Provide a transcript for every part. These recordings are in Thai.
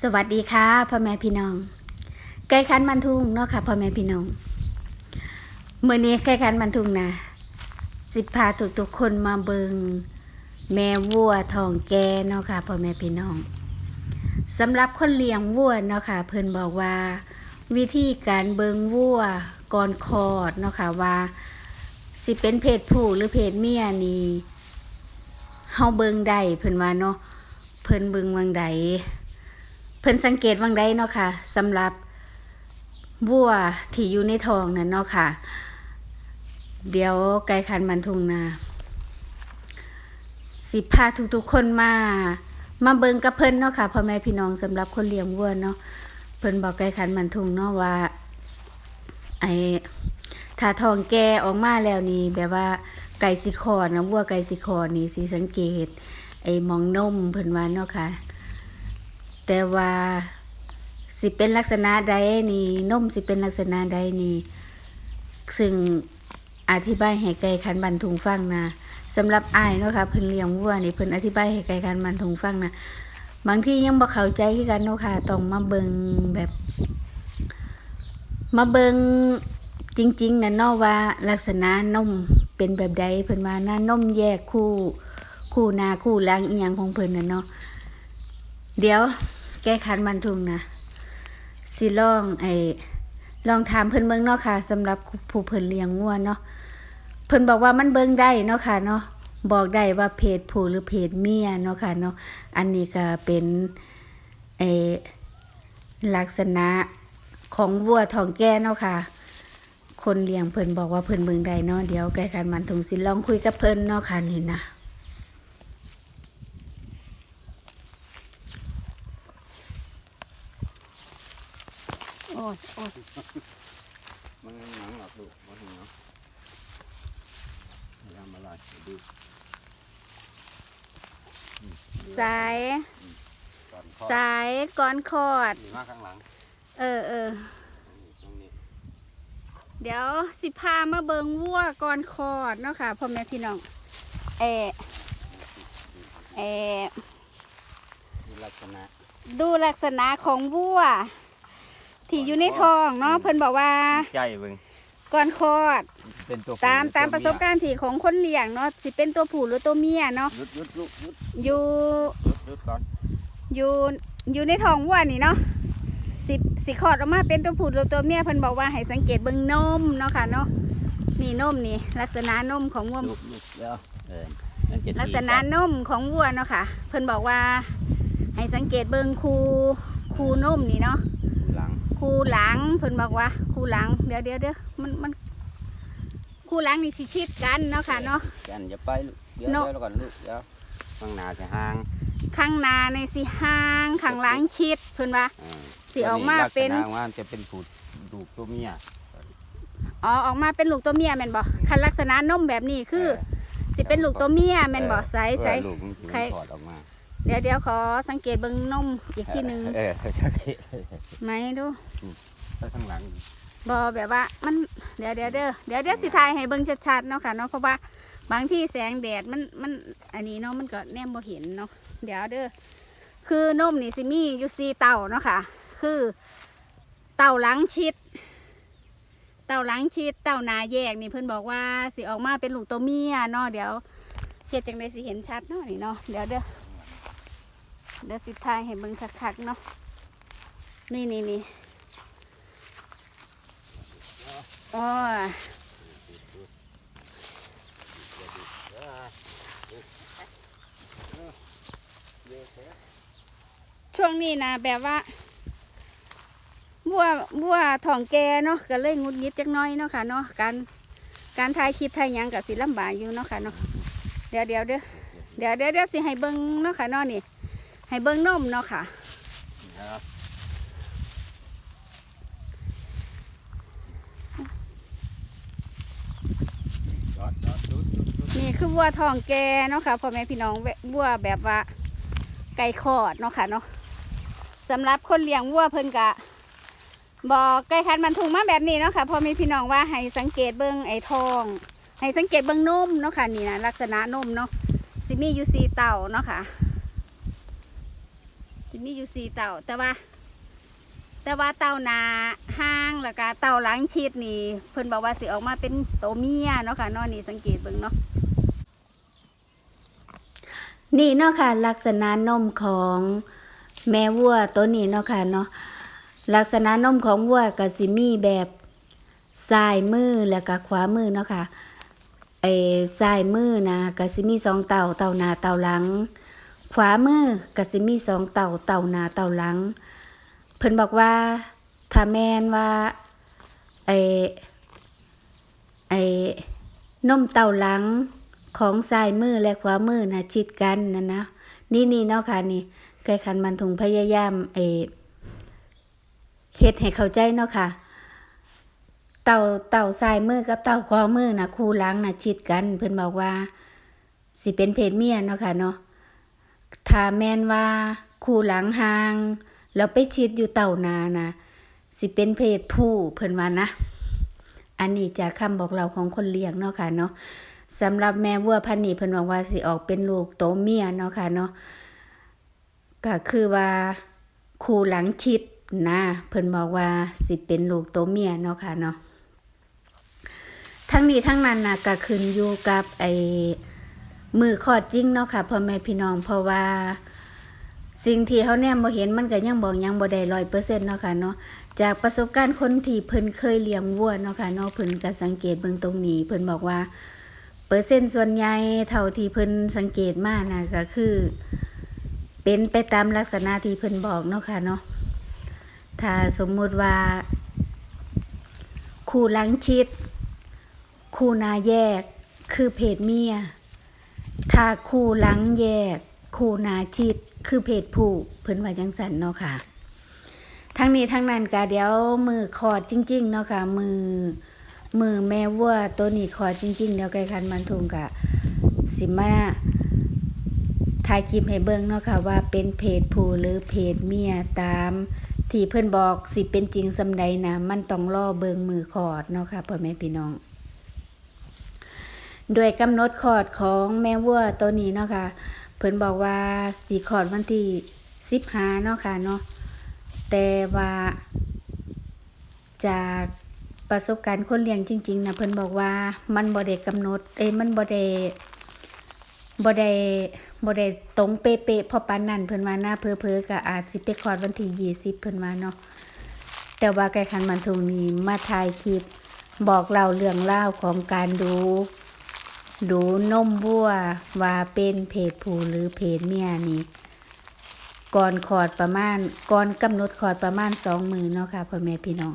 สวัสดีค่ะพ่อแม่พี่น้อง ไก่คันมันทุ่งเนาะค่ะพ่อแม่พี่น้องเมื่อนี้ไก่คันมันทุ่งนะสิพาทุกทุกๆคนมาเบิงแม่วัวทองแกเนาะค่ะพ่อแม่พี่น้องสำหรับคนเลี้ยงวัวเนาะค่ะเพิ่นบอกว่า วิธีการเบิงวัวก่อนคลอดเนาะค่ะว่า สิเป็นเพศผู้หรือเพศเมียนี่เฮาเบิงได้เพิ่นว่าเนาะเพิ่นเบิงวังใด เพิ่นสังเกตวังได้เนาะค่ะสำหรับวัวที่อยู่ในทองนั่นเนาะค่ะ เดี๋ยวไก่คันมันทุงนาสิพาทุกๆคนมา มาเบิงกับเพิ่นเนาะค่ะพ่อแม่พี่น้องสำหรับคนเลี้ยงวัวเนาะเพิ่นบอกไก่คันมันทุงเนาะว่าไอ้ถ้าทองแก่ออกมาแล้วนี่แบบว่าไก่สิคอนะวัวไก่สิคอนี่สิสังเกต ไอ้มองนมเพิ่นว่าเนาะค่ะ แต่ว่าสิเป็นลักษณะใดนี่นมสิเป็นลักษณะใดนี่ซึ่งอธิบายให้ไก่คันบันทุงฟังนะสำหรับอ้ายเนาะค่ะเพิ่นเลี้ยงวัวนี่เพิ่นอธิบายให้ไก่คันบันทุงฟังนะบางที่ยังบ่เข้าใจคือกันเนาะค่ะต้องมาเบิงแบบ มาเบิงจริงๆนะเนาะว่าลักษณะนมเป็นแบบใดเพิ่นว่าหน้านมแยกคู่ คู่นาคู่หลังอีหยังของเพิ่นน่ะเนาะ เดี๋ยวแก้คันมันทุงนะสิลองไอ้ลองถามเพิ่นเบิ่งเนาะค่ะสำหรับผู้เพิ่นเลี้ยงงัวเนาะเพิ่นบอกว่ามันเบิ่งได้เนาะค่ะเนาะบอกได้ว่าเพศผู้หรือเพศเมียเนาะค่ะเนาะอันนี้ก็เป็นไอ้ลักษณะของวัวทองแก่เนาะค่ะ คนเลี้ยงเพิ่นบอกว่าเพิ่นเบิ่งได้เนาะเดี๋ยวแก้คันมันทุงสิลองคุยกับเพิ่นเนาะค่ะนี่นะ อ้ยโอ้ยมันหนังหรอกลูกมันหนังทำอะไรดูสายก่อนข้อสายก้อนคอดมีมากข้างหลัง เออเออตรงนี้เดี๋ยวสิพามาเบิงวัวก่อนคอดเนาะค่ะพ่อแม่พี่น้องเออเออมีลักษณะดูลักษณะของวัว ที่อยู่ในท้องเนาะเพิ่นบอกว่าใจเบิ่งก่อนคลอดเป็นตัวตามตามประสบการณ์ที่ของคนเลี้ยงเนาะสิเป็นตัวผู้หรือตัวเมียเนาะหยุดหยุดลูกหยุดอยู่หยุดหยุดก่อนอยู่อยู่ในท้องวัวนี่เนาะสิสิคลอดออกมาเป็นตัวผู้หรือตัวเมียเพิ่นบอกว่าให้สังเกตเบิ่งนมเนาะค่ะเนาะนี่นมนี่ลักษณะนมของวัวลูกลูกแล้วเออสังเกตลักษณะนมของวัวเนาะค่ะ เพิ่นบอกว่าให้สังเกตเบิ่งคูคูนมนี่เนาะหลัง คูหลังเพิ่นบอกว่า คูหลังเดี๋ยวเดี๋ยวเดี๋ยวมันมันคูหลังนี่สิชิดกันเนาะค่ะเนาะ กันอย่าไปลูกเดี๋ยวเนาะเดี๋ยวก่อนลูกเดี๋ยวข้างหน้าจะห่างข้างหน้าในสิห่างข้างหลังชิดเพิ่นว่า อ่าสิออกมาเป็น ลักษณะว่าจะเป็นผูดดูกตัวเมียอ๋อออกมาเป็นลูกตัวเมียแม่นบ่คันลักษณะนมแบบนี้คือสิเป็นลูกตัวเมียแม่นบ่ใสใสเออลูกมันสิใคร ถอดออกมา เดี๋ยวเดี๋ยวขอสังเกตเบิ่งนมอีกทีหนึงเออเออไหมดูไปข้างหลังบอแบบว่ามันเดี๋ยวเดี๋ยวเด้อเดี๋ยวเดี๋ยวสิถ่ายให้เบิ่งชัดๆเนาะค่ะเนาะเพราะว่าบางที่แสงแดดมันมันอันนี้เนาะมันก็แนมบ่เห็นเนาะเดี๋ยวเด้อคือนมนี่สิมีอยู่สี่เต่าเนาะค่ะ คือ เต่าหลังชิด เต่าหลังชิด เต่าหนาแยกนี่เพิ่นบอกว่าสิออกมาเป็นลูกตัวเมียเนาะเดี๋ยวเฮ็ดจังไดสิเห็นชัดเนาะนี่เนาะเดี๋ยวเด้อ เดี๋ยวสิถ่ายให้เบิ่งคักๆเนาะนี่นี่นี่โอ๋อช่วงนี้นะแบบว่า บัวบัวถ่องแกเนาะก็เลยงุดหงิดจักน้อยเนาะค่ะเนาะการการถ่ายคลิปถ่ายยังกับสิลำบากอยู่เนาะค่ะเนาะเดี๋ยวเดี๋ยวเดี๋ยวเดี๋ยวเดี๋ยวเดี๋ยวสิให้เบิ้งเนาะค่ะเนาะนี่ ให้เบิ้งนมเนาะค่ะครับนี่คือวัวทองแกเนาะค่ะพ่อแม่พี่น้องวัวแบบว่าไก่คอดเนาะค่ะเนาะสำหรับคนเลี้ยงวัวเพิ่นกะบอกไก่คันมันถุงมาแบบนี้เนาะค่ะพ่อแม่พี่น้องว่าให้สังเกตเบิ่งไอ้ทอง ให้สังเกตเบิ่งนมเนาะค่ะนี่นะลักษณะนมเนาะสิมียู่สีเต่าเนาะค่ะ สิมีอยู่สี่เต่าแต่ว่า แต่ว่าเต่านาห้างแล้วก็เต่าหล้างชีดนี่ เพิ่นบอกว่าสิออกมาเป็นโตเมียเนาะค่ะนาะนี่สังเกตเบิ่งเนาะนี่เนาะค่ะ ลักษณะนมของแม่วัวตัวนี้เนาะค่ะเนาะลักษณะนมของวัวก็สิมีแบบซ้ายมือแล้วก็ขวามือเนาะค่ะไอ้ซ้ายมือนะก็สิมีสองเต่าเต่าหน้าเต่าหลัง ขวามือก็สิมีสองเต่าเต่าหน้าเต่าหลัง เพิ่นบอกว่าถ้าแม่นว่าไอ้ไอ้นมเต่าหลังของซ้ายมือและขวามือนะชิดกันนะนะนี่นี่เนาะค่ะนี่ไก่ขันมันถุงพยายามไอเฮ็ดให้เข้าใจเนาะค่ะ เต่าเต่าซ้ายมือกับเต่าขวามือนะคู่หลังนะชิดกัน เพิ่นบอกว่า สิเป็นเพศเมียเนาะค่ะเนาะ ถ้าแม่นว่าคู่หลังห่าง แล้วไปชิดอยู่เต่านานะสิเป็นเพศผู้เพิ่นว่านะ อันนี้จากคำบอกเราของคนเลี้ยงเนาะค่ะเนาะสำหรับแม่วัวพันนี้เพิ่นบอกว่าสิออกเป็นลูกโตเมียเนาะค่ะเนาะก็คือว่าคู่หลังชิดนะเพิ่นบอกว่าสิเป็นลูกโตเมียเนาะค่ะเนาะทั้งนี้ทั้งนั้นนะก็ขึ้นอยู่กับไอ มือคลอดจริงเนาะค่ะพ่อแม่พี่น้องเพราะว่า สิ่งที่เขาแนมบ่เห็นมันก็ยังบอกยังบ่ได้ร้อยเปอร์เซ็นต์เนาะค่ะเนาะจากประสบการณ์คนที่เพิ่นเคยเลี้ยงวัวเนาะค่ะเนาะเพิ่นก็สังเกตเบิ่งตรงนี้ เพิ่นบอกว่า เปอร์เซ็นต์ส่วนใหญ่เท่าที่เพิ่นสังเกตมานะก็คือ เป็นไปตามลักษณะที่เพิ่นบอกเนาะค่ะเนาะถ้าสมมุติว่าคู่หลังชิด คู่นาแยกคือเพศเมีย ถ้าคู่หลังแยก คู่นาชิดคือเพศผู้เพิ่นว่าจังสันเนาะค่ะทั้งนี้ทั้งนั้นก็เดี๋ยวมือคอดจริง ๆ เนาะค่ะ มือมือแม่วัวตัวนี้คอดจริง ๆ เดี๋ยวไก่คันมันทุงกะสิมาถ่ายคลิปให้เบิ่งเนาะค่ะ ว่าเป็นเพศผู้หรือเพศเมียตามที่เพิ่นบอกสิเป็นจริงสำใดนะมันต้องรอเบิ่งมือคอดเนาะค่ะพ่อแม่พี่น้อง โดยกำหนดคอดของแม่วัวตัวนี้เนาะค่ะ เพิ่นบอกว่าสีคอดวันที่สิบห้าเนาะค่ะเนาะแต่ว่าจากประสบการณ์คนเลี้ยงจริงๆนะเพิ่นบอกว่ามันบ่ได้กำหนดเอ้มันบ่ได้บ่ได้บ่ได้ตรงเป๊ะๆเพอปานนั้นเพิ่นว่านะเพ้อก็อาจสิไปคลอดวันที่ยี่สิบเพิ่นว่าเนาะแต่ว่าไก่ขันมันทุงนี้มาถ่ายคลิปบอกเล่าเรื่องเล่าของการดู ดูนมวัวว่าเป็นเพศผู้หรือเพศเมียนี่ก่อนคลอดประมาณก่อนกำหนดคลอดประมาณสองมือเนาะค่ะพ่อแม่พี่น้อง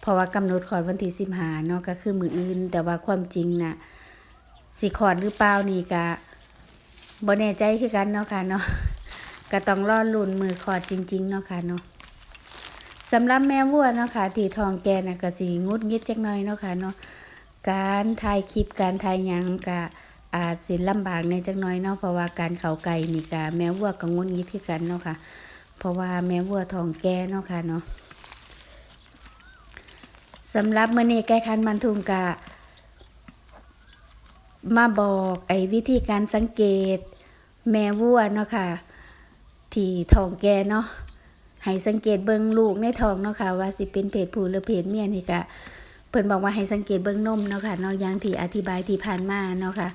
เพราะว่ากำหนดคลอดวันที่สิบหาเนาะก็คือมืออื่น แต่ว่าความจริงน่ะสิคลอดหรือเปล่านี่กะบ่แน่ใจคือกันเนาะค่ะเนาะก็ต้องรอดลุ้นมือคลอดจริง ๆ เนาะค่ะเนาะสำหรับแม่วัวเนาะค่ะที่ทองแก่น่ะก็สิงุดงิดจักหน่อยเนาะค่ะเนาะ การถ่ายคลิปการถ่ายยังก็อาจสิลำบากในจักหน้อยเนาะเพราะว่าการเขาไก่นี่ก็แม่วัวกังวลยิดคือกันเนาะค่ะ เพราะว่าแม่วัวทองแก่เนาะค่ะเนาะสำหรับมื้อนี้ไก่คันมันทุงกะ มาบอกไอ้วิธีการสังเกต แม่วัวเนาะค่ะ ที่ทองแก่เนาะให้สังเกตเบิ่งลูกในทองเนาะค่ะว่าสิเป็นเพศผู้หรือเพศเมียนี่ก็เพิ่นบอกว่าให้สังเกตเบื้องนมเนาะค่ะเนาะอย่างที่อธิบายที่ผ่านมาเนาะค่ะ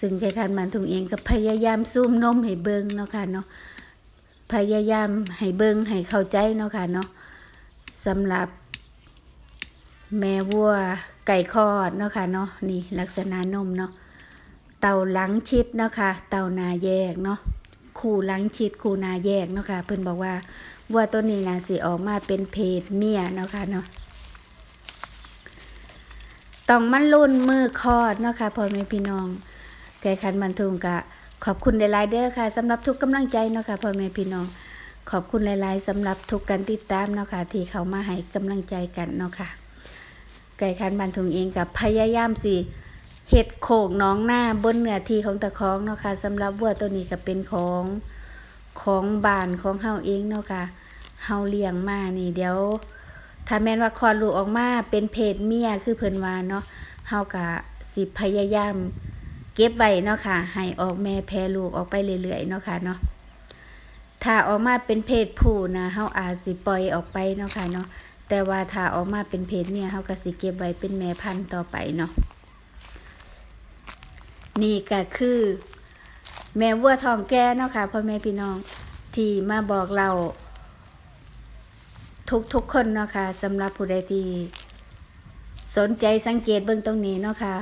ซึ่งใครคันมันทุงเองก็พยายามซูมนมให้เบิ่งเนาะค่ะเนาะพยายามให้เบิ่งให้เข้าใจเนาะค่ะเนาะสำหรับ แม่วัวไก่คอดเนาะค่ะเนาะนี่ลักษณะนมเนาะเต่าหลังชิดเนาะค่ะเต่านาแยกเนาะคู่หลังชิดคู่นาแยกเนาะค่ะเพิ่นบอกว่าวัวตัวนี้นะสิออกมาเป็นเพศเมียเนาะค่ะเนาะ ต้องมันรุ่นมือคลอดเนาะค่ะพ่อแม่พี่น้องไก่ขันบันทุงกะ ขอบคุณหลายๆเด้อค่ะสำหรับทุกกำลังใจเนาะค่ะพ่อแม่พี่น้อง ขอบคุณหลายๆสำหรับทุกการติดตามเนาะค่ะที่เขามาให้กำลังใจกันเนาะค่ะไก่ขันบันทุงเองกับพยายามสิเห็ดโขกน้องหน้าบนเนื้อที่ของตะคองเนาะค่ะสำหรับวัวตัวนี้ก็เป็นของของบ้านของเฮาเองเนาะค่ะเฮาเลี้ยงมานี่เดี๋ยว ถ้าแม่นว่าคลอดลูกออกมาเป็นเพศเมียคือเพิ่นว่าเนาะเฮาก็สิพยายามเก็บไว้เนาะค่ะ ให้ออกแม่แพรลูกออกไปเรื่อยๆเนาะค่ะเนาะถ้าออกมาเป็นเพศผู้นะเฮาอาจสิปล่อยออกไปเนาะค่ะเนาะแต่ว่าถ้าออกมาเป็นเพศเมียเฮาก็สิเก็บไว้เป็นแม่พันธุ์ต่อไปเนาะนี่ก็คือ แม่วัวทองแก่เนาะค่ะพ่อแม่พี่น้องที่มาบอกเรา ทุกทุกๆคนเนาะค่ะสำหรับผู้ใดที่สนใจสังเกตเบื้องตรงนี้เนาะค่ะ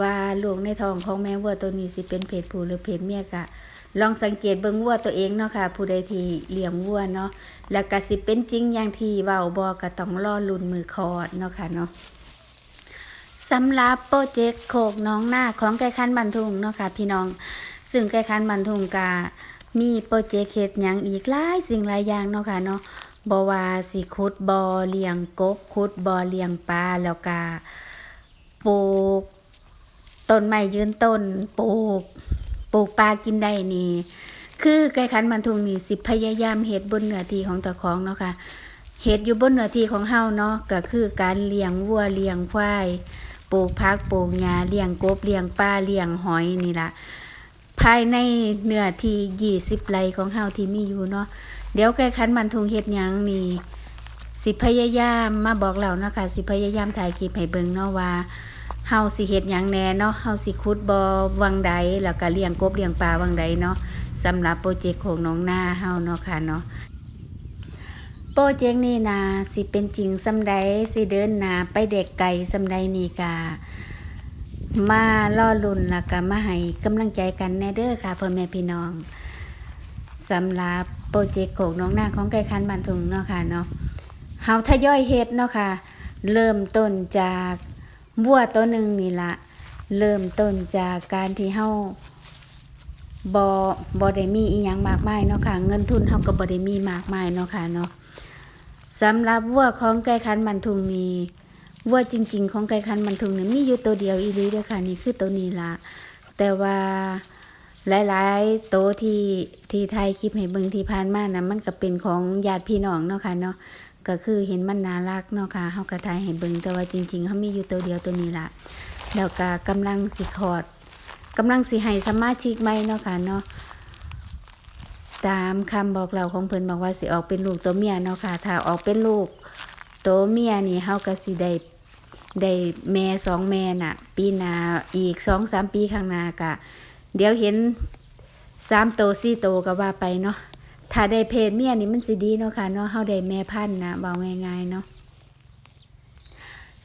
ว่าลูกในท้องของแม่วัวตัวนี้สิเป็นเพศผู้หรือเพศเมียกะ ลองสังเกตเบิ่งวัวตัวเองเนาะค่ะ ผู้ใดที่เลี้ยงวัวเนาะแล้วก็สิเป็นจริงอย่างที่เว้าบ่ก็ต้องรอลุนมือคอดเนาะค่ะเนาะสำหรับโปรเจกต์โคกน้องหน้าของไก่คันบันทุงเนาะค่ะ พี่น้อง ซึ่งไก่คันบันทุงกามีโปรเจกต์เฮ็ดหยังอีกหลายสิ่งหลายอย่างเนาะค่ะเนาะ บว่าสิขุดบ่อเลี้ยงกบขุดบ่อเลี้ยงปลาแล้วก็ปลูกต้นไม้ยืนต้นปลูกปลูกปลากินได้นี่ คือไก่ขันมันทุงนี่สิพยายามเฮ็ดบนเหนือที่ของตะของเนาะค่ะเฮ็ดอยู่บนเหนือที่ของเฮาเนาะก็คือการเลี้ยงวัวเลี้ยงควายปลูกผักปลูกหญ้าเลี้ยงกบเลี้ยงปลาเลี้ยงหอยนี่ล่ะภายในเนื้อที่20ไร่ของเฮาที่มีอยู่เนาะ เดี๋ยวไก่ขันมันทุงเฮ็ดยังนี่ สิพยายามมาบอกเราเนาะค่ะ สิพยายามถ่ายคลิปให้เบิ่งเนาะว่าเฮาสิเฮ็ดหยังแน่เนาะเฮาสิขุดบ่อวังใดแล้วก็เลี้ยงกบเลี้ยงปลาวังใดเนาะสำหรับโปรเจกต์ของน้องหน้าเฮาเนาะค่ะเนาะโปรเจกต์นี้นะสิเป็นจริงสำใดสิเดินหนาไปเด็กไก่สำใดนี่กะมาล่อลุ่นแล้วก็มาให้กำลังใจกันแน่เด้อค่ะพ่อแม่พี่น้อง สำหรับโปรเจกต์ของน้องหน้าของไก่คันบันทุงเนาะค่ะเนาะเฮาทยอยเฮ็ดเนาะค่ะ เริ่มต้นจากบัวตัวหนึ่งนี่ละเริ่มต้นจากการที่เฮาบ่บ่ได้มีอีหยังมากมายเนาะค่ะ เงินทุนเฮาก็บ่ได้มีมากมายเนาะค่ะเนาะสำหรับวัวของไก่คันมันทุงนี้วัวจริง ๆ ของไก่คันมันทุงนี่ยมีอยู่ตัวเดียวอีหลีเด้อค่ะนี่คือตัวนี้ละแต่ว่า หลายๆโตวที่ที่ไทยคลิปให้เบิ่งที่ผ่านมานะมันก็เป็นของญาติพี่น้องเนาะค่ะเนาะก็คือเห็นมันน่ารักเนาะค่ะเฮาก็ถ่ายให้เบิ่งแต่ว่าจริงๆเฮามีอยู่ตัวเดียวตัวนี้ละแล้วก็กำลังสิคอดกำลังสิให้สมาชิกใหม่เนาะค่ะเนาะตามคำบอกเล่าของเพิ่นบอกว่าสิออกเป็นลูกตัวเมียเนาะค่ะถ้าออกเป็นลูกตัวเมียนี่เฮาก็สิได้ได้แม่สองแม่น่ะ ปีหน้าอีกสองสามปีข้างหน้าก็ เดี๋ยวเห็นสามโตสี่โตก็ว่าไปเนาะถ้าได้เพศเมียนี่มันสิดีเนาะค่ะเนาะเฮาได้แม่พันธุ์นะเบาง่ายๆเนาะ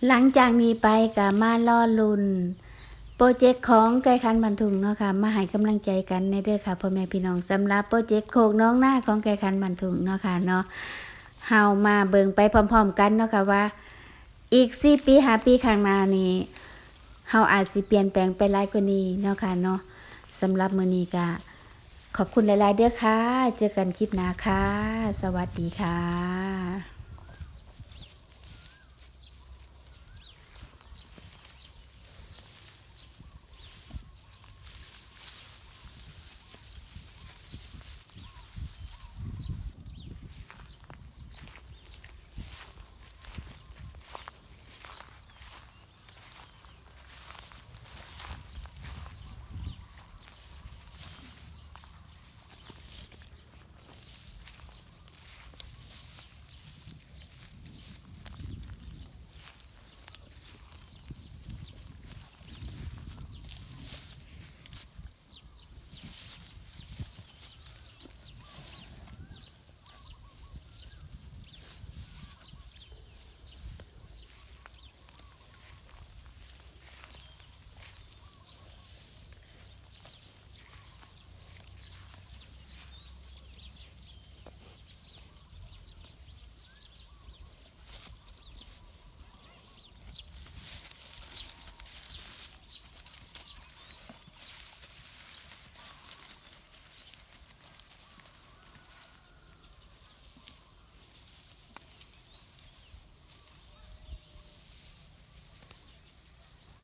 หลังจากนี้ไปก็มาล่อลุนโปรเจกต์ของไก่คันบันทุงเนาะค่ะมาให้กำลังใจกันในเด้อค่ะพ่อแม่พี่น้องสำหรับโปรเจกต์โคกน้องหน้าของไก่คันบันทุงเนาะค่ะเนาะเฮามาเบิ่งไปพร้อม ๆ กันเนาะค่ะว่า อีก4ปี5ปีข้างหน้านี้เฮาอาจสิเปลี่ยนแปลงไปหลายกว่านี้เนาะค่ะเนาะ สำหรับมือนี้ก็ขอบคุณหลาย ๆ เด้อค่ะ เจอกันคลิปหน้าค่ะ สวัสดีค่ะ